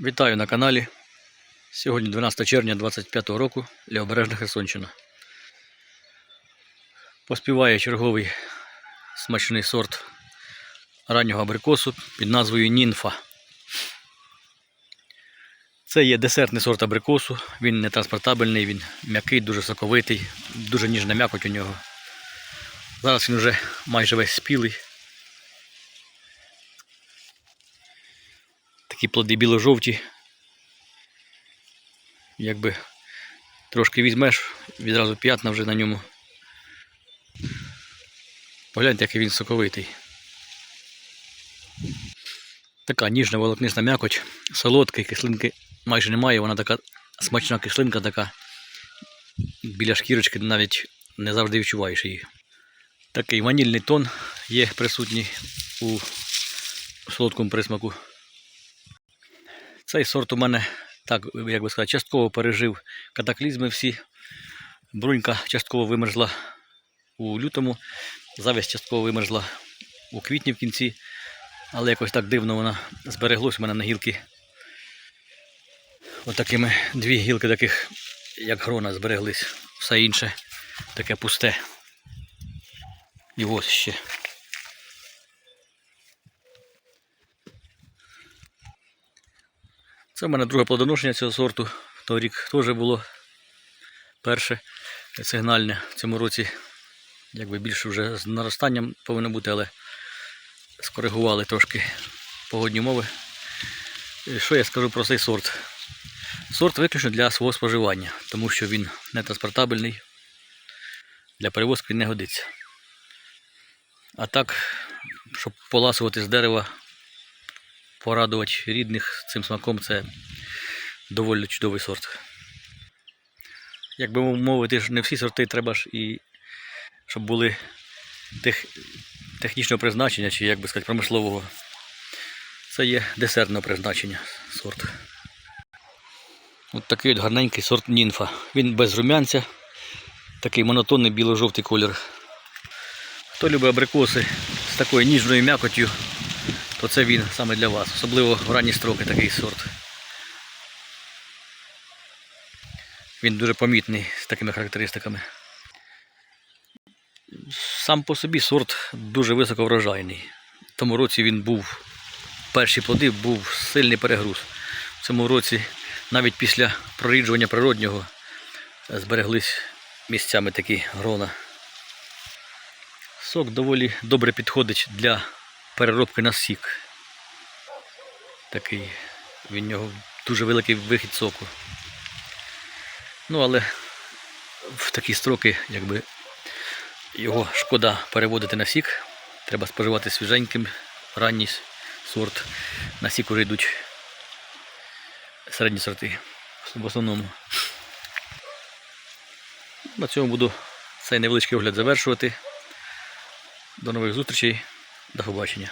Вітаю на каналі. Сьогодні 12 червня 25 року, Лівобережна Херсонщина. Поспіває черговий смачний сорт раннього абрикосу під назвою Нінфа. Це є десертний сорт абрикосу, він не транспортабельний, він м'який, дуже соковитий, дуже ніжна м'якоть у нього. Зараз він вже майже весь спілий. Такі плоди біло-жовті. Якби трошки візьмеш, відразу п'ятна вже на ньому. Погляньте, який він соковитий. Така ніжна волокнисна м'якоть, солодкий, кислинки майже немає, вона така смачна кислинка така. Біля шкірочки навіть не завжди відчуваєш її. Такий ванільний тон є присутній у солодкому присмаку. Цей сорт у мене, так як би сказати, частково пережив катаклізми всі. Брунька частково вимерзла у лютому, завість частково вимерзла у квітні в кінці, але якось так дивно вона збереглась у мене на гілки. Отакими дві гілки таких, як грона, збереглись. Все інше таке пусте. І ось ще. Це в мене друге плодоношення цього сорту. Торік теж було перше сигнальне в цьому році. Якби більше вже з наростанням повинно бути, але скоригували трошки погодні умови. Що я скажу про цей сорт? Сорт виключно для свого споживання, тому що він не транспортабельний, для перевозки не годиться. А так, щоб поласувати з дерева, порадувати рідних цим смаком, це доволі чудовий сорт. Як би мовити, не всі сорти треба ж і щоб були тех, технічного призначення, чи як би сказати, промислового. Це є десертного призначення сорт. От такий от гарненький сорт нінфа. Він без рум'янця, такий монотонний біло-жовтий колір. Хто любить абрикоси з такою ніжною м'якотю, то це він саме для вас. Особливо в ранні строки такий сорт. Він дуже помітний з такими характеристиками. Сам по собі сорт дуже високоврожайний. В тому році він був, перші плоди був сильний перегруз. В цьому році навіть після проріджування природнього збереглись місцями такі грона. Сок доволі добре підходить для переробки на сік. Такий від нього дуже великий вихід соку. Ну, але в такі строки, якби його шкода переводити на сік. Треба споживати свіженьким, ранній сорт. На сік уже йдуть середні сорти в основному. На цьому буду цей невеличкий огляд завершувати. До нових зустрічей. До побачення.